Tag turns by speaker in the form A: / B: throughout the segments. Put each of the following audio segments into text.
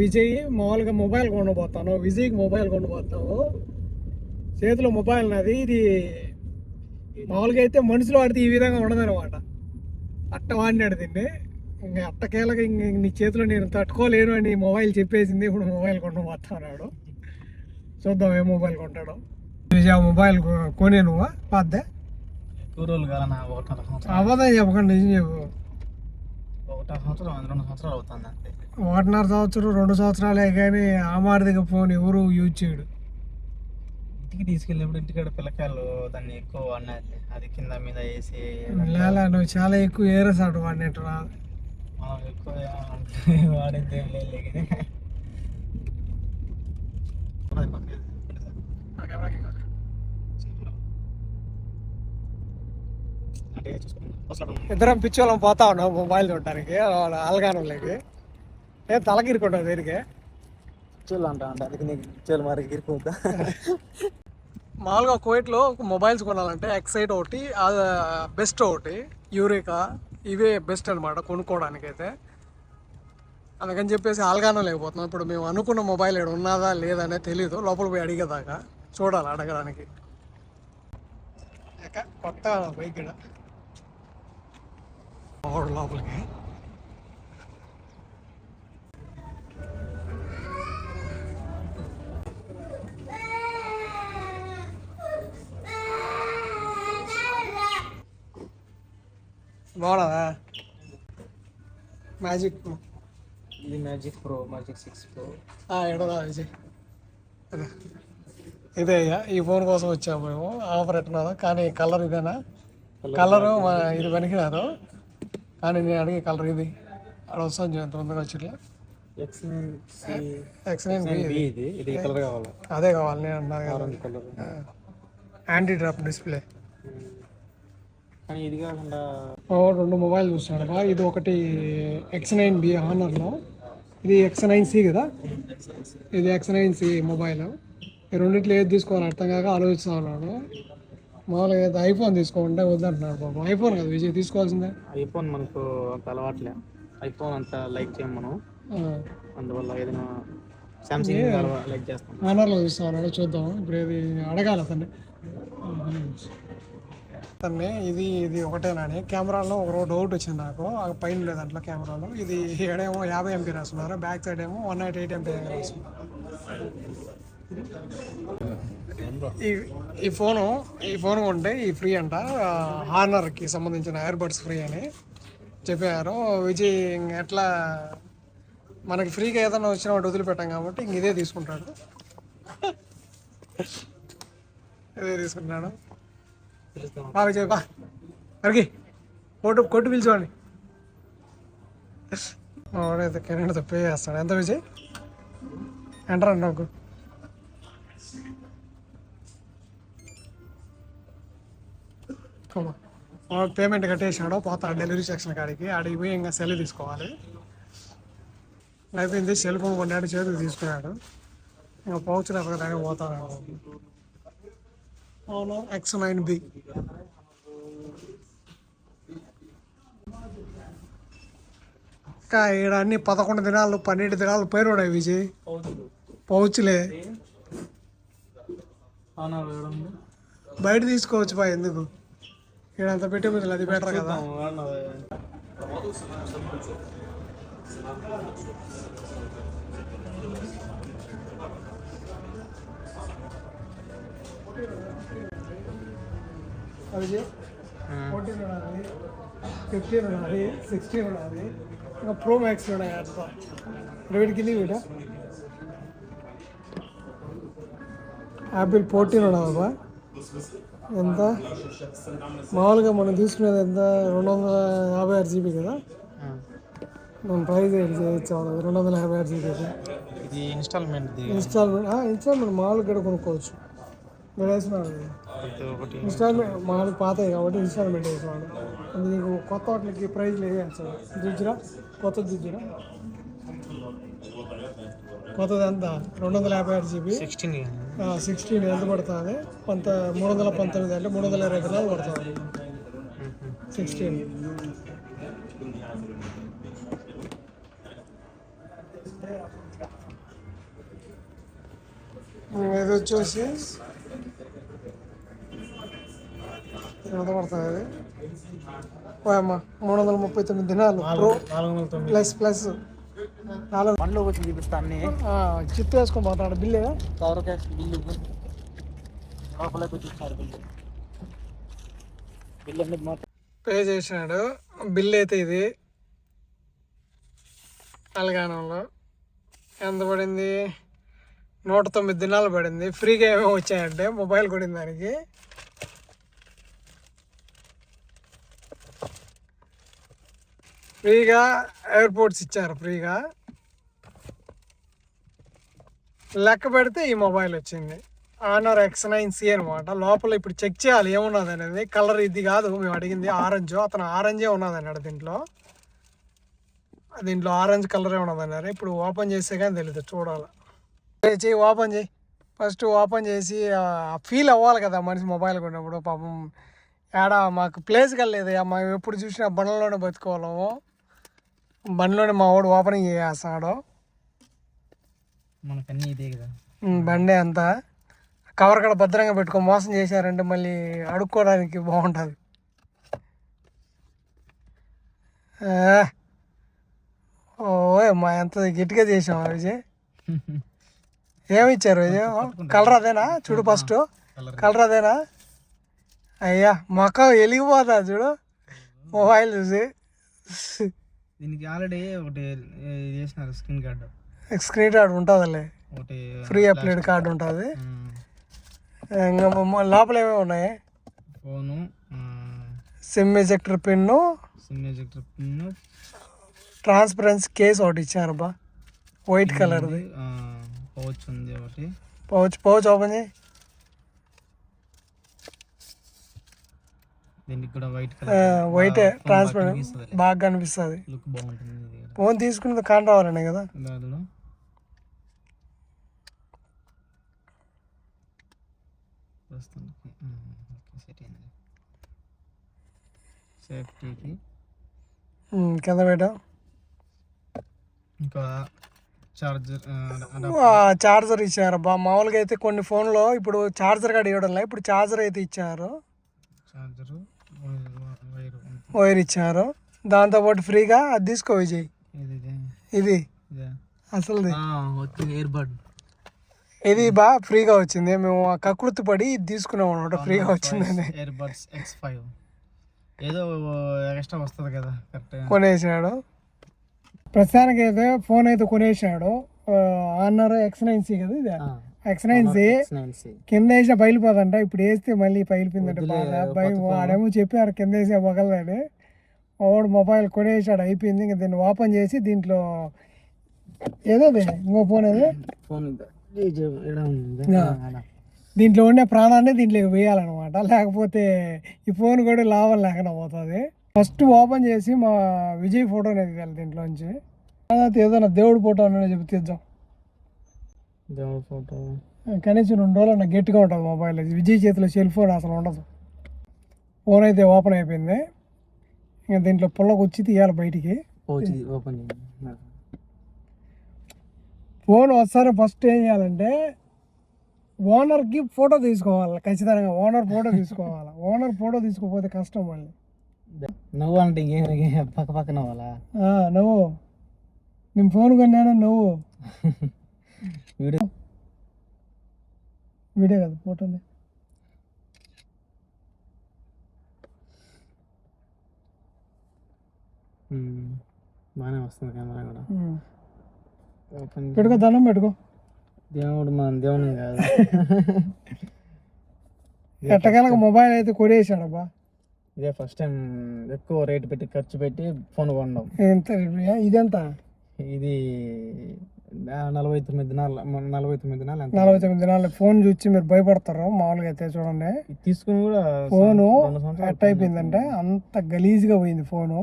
A: విజయ్ మామూలుగా మొబైల్ కొనబోతాను విజయ్కి మొబైల్ కొనబోతాము చేతిలో మొబైల్ నాది ఇది మామూలుగా అయితే మనుషులు వాడితే ఈ విధంగా ఉండదన్నమాట. అట్ట వాడినాడు దీన్ని. ఇంకా అట్టకేలగా ఇంక నీ చేతిలో నేను తట్టుకోలేను అని మొబైల్ చెప్పేసింది ఇప్పుడు మొబైల్ కొనబోతా ఉన్నాడు చూద్దాం ఏ మొబైల్ కొంటాడో. విజయ్ ఆ మొబైల్ కొనే నువ్వా? పాద్దే.
B: రోజులు కాదు
A: అవ్వదని చెప్పకండి నిజం చెప్పు.
B: ఒకటన్నర సంవత్సరం రెండు సంవత్సరాలు అవుతుంది అంతే
A: ఒకటిన్నర సంవత్సరం రెండు సంవత్సరాలే కానీ ఆ మాదిరిగా ఫోన్ ఎవరు యూజ్ చేయడు.
B: ఇంటికి తీసుకెళ్ళినప్పుడు ఇంటికాడ పిల్లకాయలు దాన్ని ఎక్కువ వాడినారు అది కింద మీద వేసి
A: లేలా నువ్వు చాలా ఎక్కువ ఏరేసాడు వాడినట్టు రా
B: మనం ఎక్కువ వాడేది ఏం లేదు కానీ ఉన్నది పక్కన. అంటే చూసుకుందాం. వస్తాడు.
A: ఇద్దరం పిచ్చోళ్ళం పోతా ఉన్నాం మొబైల్ చూడటానికి. అలగానంలోకి ఏ తలకిరుకుంటావు దేనికి?
B: పిచ్చోళ్ళు అంట అంటే అందుకే నీకు పిచ్చోళ్ళు మరి ఇరుకోవద్దా
A: మామూలుగా కువైట్లో మొబైల్స్ కొనాలంటే ఎక్సైట్ ఒకటి బెస్ట్ ఒకటి యూరికా ఇవే బెస్ట్ అనమాట కొనుక్కోవడానికి అయితే అందుకని చెప్పేసి ఆల్గానం లేకపోతున్నాం. ఇప్పుడు మేము అనుకున్న మొబైల్ ఇక్కడ ఉన్నదా లేదనే తెలీదు. లోపల పోయి అడిగేదాకా చూడాలి అడగడానికి. కొత్త బైక్ ఇక్కడ పోవడం లోపలికి బాగున్నదా మ్యాజిక్
B: ఇది magic pro magic six pro
A: ఎడదా Vijay అదే. ఇదే అయ్యా ఈ ఫోన్ కోసం వచ్చాము మేము. ఆఫర్ ఎట్టున్నదో కానీ కలర్ ఇదేనా? కలరు మా ఇది పనికిరాదు కానీ నేను అడిగే కలర్ ఇది అక్కడ వస్తాను తొందరగా వచ్చి
B: X nine C
A: X nine B
B: B ఇది. ఇది కలర్ కావాలి.
A: అదే కావాలి నేను అన్నాను యాంటీ డ్రాప్ డిస్ప్లే రెండు మొబైల్ చూస్తున్నాడు బా. ఇది ఒకటి ఎక్స్ నైన్ బి ఆనర్లో ఇది ఎక్స్ నైన్ సి కదా? ఇది ఎక్స్ నైన్ సి మొబైల్. ఈ రెండిట్లో ఏది తీసుకోవాలి అర్థం కాక ఆలోచిస్తా ఉన్నాడు మామూలుగా అయితే ఐఫోన్ తీసుకోమంటే వద్దంటున్నాడు బాబు ఐఫోన్ కదా విజయ్ తీసుకోవాల్సిందే.
B: ఐఫోన్ మనకు అంత అలవాట్లే. ఐఫోన్ అంత లైక్ చేయం మనం. అందువల్ల ఏదైనా సామ్సంగ్ లైక్ చేస్తాం.
A: ఆనర్లో చూస్తా చూద్దాం. ఇప్పుడు ఇది అడగాలి అతన్ని. అతన్ని ఇది ఇది ఒకటేనని కెమెరాలో ఒక డౌట్ వచ్చింది నాకు. పైన లేదు దాంట్లో కెమెరాలో. ఇది ఏడేమో యాభై ఎంపీ రాస్తున్నారు. బ్యాక్ సైడ్ ఏమో వన్ నాట్ ఎయిట్ ఎంపీ రాస్తున్నారు. ఈ ఈ ఫోను ఈ ఫోన్ కొంటే ఈ ఫ్రీ అంట. హార్నర్కి సంబంధించిన ఇయర్బడ్స్ ఫ్రీ అని చెప్పారు. విజయ్ ఎట్లా మనకి ఫ్రీగా ఏదైనా వచ్చిన వాటి వదిలిపెట్టాం కాబట్టి ఇంక ఇదే తీసుకుంటాడు. ఇదే తీసుకుంటాడు బా విజయ్ బా అడిగి కొట్టు కొట్టు పిలిచోండి వాడైతే కెరెంట్తో పే చేస్తాడు. ఎంత విజయ్? ఎంటర్ అండి నాకు పేమెంట్ కట్టేసాడు పోతాడు డెలివరీ సెక్షన్ కాడికి ఆడికి పోయి ఇంకా సెల్ తీసుకోవాలి. అయిపోయింది సెల్ ఫోన్ కొన్నాడు చేతికి తీసుకున్నాడు. ఇంకా పౌచ్ ఎక్కడానికి పోతాడు అవును ఎక్స్ నైన్ బి. ఇంకా ఈడ అన్ని పదకొండు దినాలు పన్నెండు దినాలు పోయినాడు విజయ్. పౌచ్లే. బయట తీసుకోవచ్చు బా ఎందుకు? ఈడంత పెట్టే బదులు అది బెటర్ కదా విజయ్ ఫోర్టీన్ ఉన్నది ఫిఫ్టీన్ ఉన్నది సిక్స్టీన్ ఉన్నది ఇంకా ప్రో మ్యాక్స్ ఉన్నాయి అట్లా వీడికి వీడ యాపిల్ ఫోర్టీన్ ఉన్నదబ్బా ఎంత? మామూలుగా మనం తీసుకునేది ఎంత? రెండు వందల యాభై ఆరు జీబీ కదా? మనం ప్రైస్ ఏంటి చేయొచ్చు? రెండు వందల యాభై ఆరు జీబీ
B: ఇది ఇన్స్టాల్మెంట్
A: ఇన్స్టాల్మెంట్ ఇన్స్టాల్మెంట్ మామూలుగా కూడా కొనుక్కోవచ్చు. వేసినాడు
B: ఇది ఒకటి
A: ఇన్స్టాల్మెంట్ మామూలుగా పాతవి కాబట్టి ఇన్స్టాల్మెంట్ వేసినాడు. అది నీకు కొత్త వాటికి ప్రైజ్లు వేయాల్సాడు దిద్దురా? కొత్త దిద్దురా? కొత్తది ఎంత? రెండు వందల యాభై ఆరు జీబీ?
B: సిక్స్టీన్
A: సిక్స్టీన్ ఎంత పడుతుంది? పంత మూడు వందల పంతొమ్మిది అంటే మూడు వందల ఇరవై రూపాయలు పడుతుంది. సిక్స్టీన్ ఇది వచ్చేసి ఎంత పడుతుంది అది? అమ్మ మూడు వందల ముప్పై తొమ్మిది దినాలు. ప్లస్ ప్లస్ నాలుగు
B: బండ్లో వచ్చి చూపిస్తా అన్ని
A: ఆ, చిత్తు వేసుకొని పోతాడు బిల్లు
B: కవర్ క్యాష్ బిల్లు లోపలకి వచ్చి ఇచ్చారు బిల్లు.
A: పే చేసినాడు. బిల్ అయితే ఇది. అలగానంలో ఎంత పడింది? నూట తొమ్మిది దినాలు పడింది. ఫ్రీగా ఏమేమి వచ్చాయంటే మొబైల్ కొనిన దానికి. ఫ్రీగా ఎయిర్పోర్ట్స్ ఇచ్చారు ఫ్రీగా. లెక్క పెడితే ఈ మొబైల్ వచ్చింది. ఆనర్ ఎక్స్ నైన్ సి అనమాట లోపల ఇప్పుడు చెక్ చేయాలి ఏమున్నది అనేది. కలర్ ఇది కాదు మేము అడిగింది ఆరెంజ్ అతను ఆరెంజే ఉన్నది అన్నాడు దీంట్లో. దీంట్లో ఆరెంజ్ కలరే ఉన్నది అన్నారు. ఇప్పుడు ఓపెన్ చేస్తే కానీ తెలియదు చూడాలి. చేయి ఓపెన్ చేయి ఫస్ట్ ఓపెన్ చేసి ఫీల్ అవ్వాలి కదా మనిషి మొబైల్ కొన్నప్పుడు పాపం. ఏడా మాకు ప్లేస్ కలేదు మేము ఎప్పుడు చూసినా బండ్లలోనే బతుకోవాలము. బండిలోనే మా వాడు ఓపెనింగ్ చేస్తున్నాడు
B: మనకు అన్నీ ఇదే కదా.
A: బండి అంతా. కవర్ కూడా భద్రంగా పెట్టుకో మోసం చేశారంటే మళ్ళీ అడుక్కోవడానికి బాగుంటుంది. ఓ మా ఎంత గట్టిగా చేసాం విజయ్. ఏమి ఇచ్చారు విజయ్ కలర్ అదేనా? చూడు ఫస్ట్.
B: కలర్.
A: అదేనా? అయ్యా మొక్క వెలిగిపోతా చూడు. మొబైల్ చూసి.
B: దీనికి ఆల్రెడీ ఒకటి చేసినారు స్క్రీన్ కార్డు
A: స్క్రీన్ కార్డ్ ఉంటుందిలే. ఫ్రీ అప్లైడ్ కార్డు ఉంటుంది. ఇంకా లోపల ఏమేమి ఉన్నాయి?
B: Phone
A: SIM ejector pin
B: SIM ejector pin
A: transparency case ఒకటి ఇచ్చారు బా. వైట్ కలర్ది
B: పౌచ్ ఉంది ఒకటి.
A: పౌచ్ పౌచ్ ఓపెన్ చేయి.
B: దీనికి కూడా వైట్ కలర్
A: వైట్ ట్రాన్స్పరెంట్ బాగా కనిపిస్తుంది
B: లుక్ బాగుంటుంది.
A: ఫోన్ తీసుకున్నది కాన్ రావాలనే కదా?
B: సేఫ్టీకి
A: కింద పెట్టాం.
B: ఇంకా చార్జర్
A: చార్జర్ ఇచ్చారు. బా మామూలుగా అయితే కొన్ని ఫోన్లో ఇప్పుడు చార్జర్ కూడా ఇవ్వడం లేదు. ఇప్పుడు చార్జర్ అయితే ఇచ్చారు.
B: చార్జరు వైర్
A: ఇచ్చారు. దాంతోపాటు ఫ్రీగా అది తీసుకో విజయ్.
B: ఇది ఇదే.
A: ఇది.
B: ఇదే
A: అసలుది.
B: వచ్చింది ఇయర్ బడ్
A: ఇది బా ఫ్రీగా వచ్చింది. మేము కకృతి పడి తీసుకున్నాం అనమాట ఫ్రీగా వచ్చిందని
B: ఇయర్ బడ్స్ ఎక్స్ ఫైవ్ ఏదో ఎక్స్ట్రా వస్తుంది కదా
A: కొనేసాడు. ప్రస్తుతానికి అయితే ఫోన్ అయితే కొనేసాడు. ఆనర్ ఎక్స్ నైన్ సి కదా ఇది? ఎక్స్ నైన్ సి కింద వేసిన బయలుపోదంట ఇప్పుడు వేస్తే మళ్ళీ పగిలిపోయిందంట బాగా భయం వాడేమో చెప్పారు కింద వేసే పగలదని వాడు మొబైల్ కొనేసాడు అయిపోయింది. ఇంకా దీన్ని ఓపెన్ చేసి దీంట్లో ఏదో ఇంకో ఫోన్ ఏదో? దీంట్లో ఉండే ప్రాణాన్ని దీంట్లోకి వేయాలన్నమాట. లేకపోతే ఈ ఫోన్ కూడా లాభం లేకుండా పోతుంది. ఫస్ట్ ఓపెన్ చేసి మా విజయ్ ఫోటో తీయాలి దీంట్లోంచి తర్వాత ఏదైనా దేవుడి ఫోటో అన్న చెప్పి తీద్దాం.
B: దేవుడు ఫోటో.
A: కనీసం రెండు రోజులు నాకు గట్టిగా ఉంటుంది మొబైల్. విజయ్ చేతిలో సెల్ ఫోన్ అసలు ఉండదు. ఫోన్ అయితే ఓపెన్ అయిపోయింది. ఇంకా దీంట్లో పుల్లకు వచ్చి తీయాలి బయటికి.
B: ఓపెన్
A: ఫోన్ వస్తారు ఫస్ట్ ఏం చేయాలంటే ఓనర్కి ఫోటో తీసుకోవాలి. ఖచ్చితంగా ఓనర్ ఫోటో తీసుకోవాలి. ఓనర్ ఫోటో తీసుకోకపోతే కష్టం మళ్ళీ.
B: నువ్వు అంటే పక్క పక్కన వాళ్ళ
A: నువ్వు. నేను ఫోన్ కొన్నాను నువ్వు?
B: వీడియో
A: వీడియో కదా ఫోటోని
B: బాగానే వస్తుంది కెమెరా కూడా.
A: పెట్టుకో దండం పెట్టుకో.
B: దేవుడు మన దేవుని కాదు.
A: ఎట్టకాలకు మొబైల్ అయితే కొనేసాడు అబ్బా
B: ఇదే ఫస్ట్ టైం ఎక్కువ రేటు పెట్టి ఖర్చు పెట్టి ఫోన్ కొనడం.
A: ఎంత ఇదెంత?
B: ఇది నలభై తొమ్మిది దినాలు నలభై తొమ్మిది దినాలు
A: నలభై తొమ్మిది దినాలు ఫోన్ చూసి మీరు భయపడతారు మామూలుగా అయితే చూడండి.
B: తీసుకుని కూడా
A: ఫోను ఎట్ అయిపోయిందంటే అంత గలీజ్గా పోయింది ఫోను.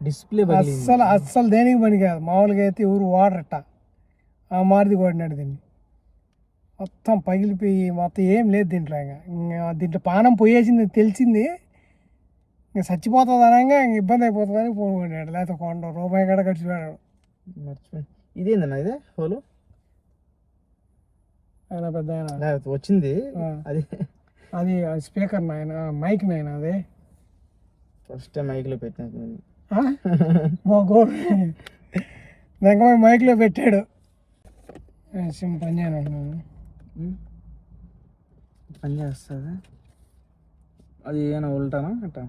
B: డిస్ప్లే
A: అస్సలు అస్సలు దేనికి పని కాదు. మామూలుగా అయితే ఎవరు వాడరట. ఆ మారుది కొడినాడు దీన్ని. మొత్తం పగిలిపోయి మొత్తం ఏం లేదు దీంట్లో ఇంకా. ఇంకా దీంట్లో పానం పోయేసింది తెలిసింది. ఇంకా చచ్చిపోతుంది అనగా ఇంక ఇబ్బంది అయిపోతుందని ఫోన్ కొన్నాడు. లేకపోతే కొండ రూపాయి కూడా ఖర్చు పెట్టాడు.
B: మర్చిపోయి. ఇదేందన్న ఇదే? హోలు?
A: ఆయన పెద్ద ఆయన.
B: లే, వచ్చింది. అది
A: అది స్పీకర్ నాయన మైక్ నాయన అది.
B: ఫస్ట్ టైం మైక్లో పెట్టిన
A: ఆ? మా గోడు వెంకమ్మ మైక్లో పెట్టాడు. సిమ్ పని చేయను
B: పని చేస్తుంది అది ఏమైనా ఉల్టానా అట్టా?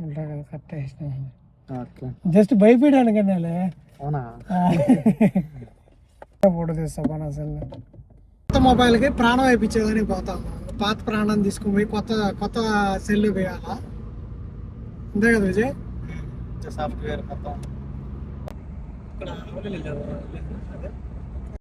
A: ఉంటా కదా కరెక్ట్ జస్ట్ భయపడాను కన్నాలే
B: అవునా?
A: ఫోటో తీస్తా పని అసలు కొత్త మొబైల్కి ప్రాణం అయిపించేదని పోతాం పాత ప్రాణం తీసుకుని పోయి కొత్త కొత్త సెల్ వేయాలా? అంతే కదా విజయ్?
B: సాఫ్ట్వేర్ మొత్తం ఇక్కడ